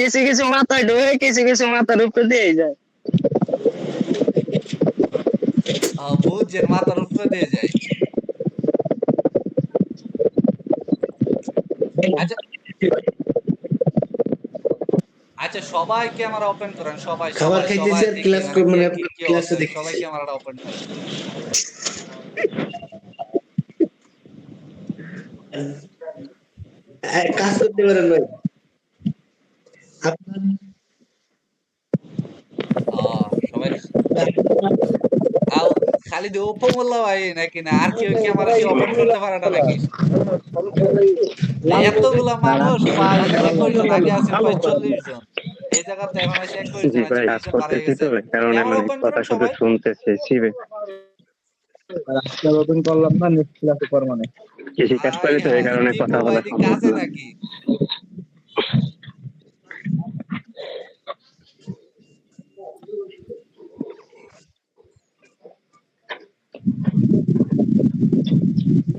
কিছু কিছু মাথায় ঢোকে কিছু কিছু মাথার উপরে দিয়ে যায়। বুঝছেন মাথার উপরে দিয়ে যায়। আচ্ছা। আচ্ছা সবাই ক্যামেরা ওপেন করেন সবাই খাবার খাইতেছি আর ক্লাস মানে ক্লাসে দেখতেছি। সবাই ক্যামেরাটা ওপেন করেন। কাজ করতে পারেন ভাই। আহ, সবাই আও খালি দিয়ে উপমূল্য ভাই নাকি না আর কেউ ক্যামেরা কি ওপেন করতে পারে না নাকি এতগুলা মানুষ আগে আছে প্রায় চল্লিশ জন এই জায়গাতে এখন। এই কারণে কথা শুধু। শুনতেছি সিবে রাস্তা ওপেন করলাম না নেক্সট ক্লাসে মানে কৃষি কাজ করি তো এই কারণে কথা বলা সম্ভব কাজে না। নাকি হুম। গুরুত্ব নাই গুরুত্ব নাই ভাই এইভাবে গুরুত্ব দেয় না। ক্লাস করে আহ, মজা না বুঝছেন নি? মানে মানুষ ক্লাসটা থাকে না রাতে যে ভাই আসে আমরা বলে রাতে যে করলে কেউ আসে সবাই দেখে কেউ দেখে না। ইন্টারেস্ট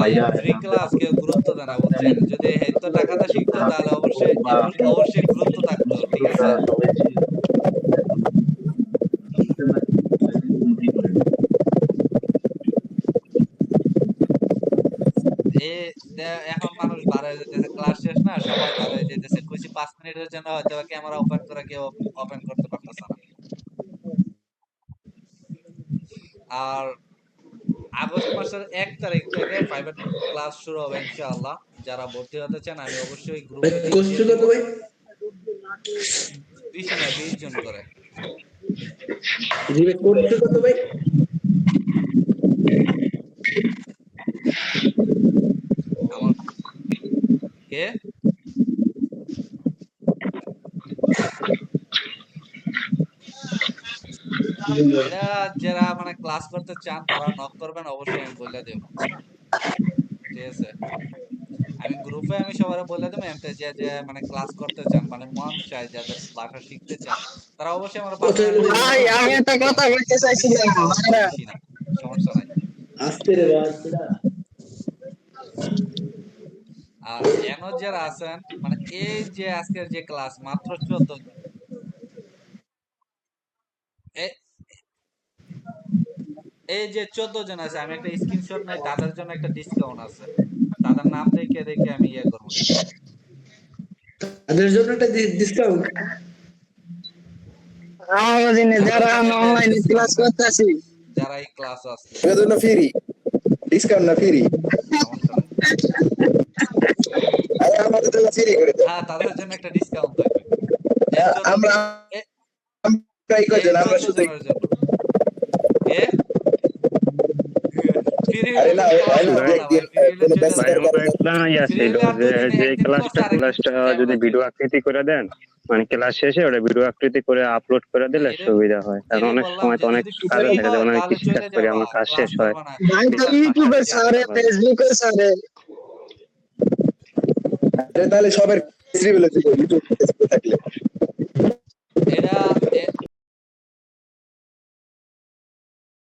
ভাই ফ্রি গুরুত্ব দেয় বুঝছেন যদি এত টাকাটা শিখতো তাহলে অবশ্যই অবশ্যই গুরুত্ব থাকতো ঠিক আছে? এখন মানুষ বাড়ায় যেতেছে ক্লাস শেষ না সবাই বাড়ায় যেতেছে। কইছি পাঁচ মিনিটের জন্য হয়তো ক্যামেরা ওপেন করে কেউ ওপেন করতে পারতেছে না। আর আগস্ট মাসের এক তারিখ থেকে প্রাইভেট ক্লাস শুরু হবে ইনশাআল্লাহ। যারা ভর্তি হতে চান আমি অবশ্যই গ্রুপে বিশ না বিশ জন করে। জি ভাই কত ভাই আমার কে? এরা যারা মানে ক্লাস করতে চান তারা নক করবেন অবশ্যই আমি বলে দেব। ঠিক আছে? আমি গ্রুপে আমি সবাই বলে দেবো এমতে যে যে মানে ক্লাস করতে চান মানে মন চায় যাদের ভাষা শিখতে চান তারা অবশ্যই আমার পাশে ভাই আমি একটা কথা বলতে চাইছিলাম সমস্যা নাই। আসতে রে ভাই, আর এন যারা আছেন মানে এই যে আজকের যে ক্লাস মাত্র চোদ্দ এ- এই যে চোদ্দ জন আছে আমি একটা স্ক্রিনশট নাই তাদের জন্য একটা ডিসকাউন্ট আছে। তাদের নাম দেখে দেখে আমি ইয়ে করব। তাদের জন্য একটা ডিসকাউন্ট যারা অনলাইনে ক্লাস করতেছি। যারা এই ক্লাস আছে। এর জন্য ফ্রি ডিসকাউন্ট না ফ্রি আরে আমাদের জন্য ফ্রি করে হ্যাঁ তাদের জন্য একটা ডিসকাউন্ট থাকবে। আমরা শুধু। এ? যে যে ক্লাসটা ক্লাসটা যদি ভিডিও আকৃতি করে দেন মানে ক্লাস শেষে ওটা ভিডিও আকৃতি করে আপলোড করে দিলে সুবিধা হয়। কারণ অনেক সময় তো অনেক কাজ থাকে যেমন আমি কৃষি কাজ করি আমার কাজ শেষ হয়। ইউটিউবে ছাড়ে ফেসবুকে তাহলে সবার ইউটিউব থাকলে।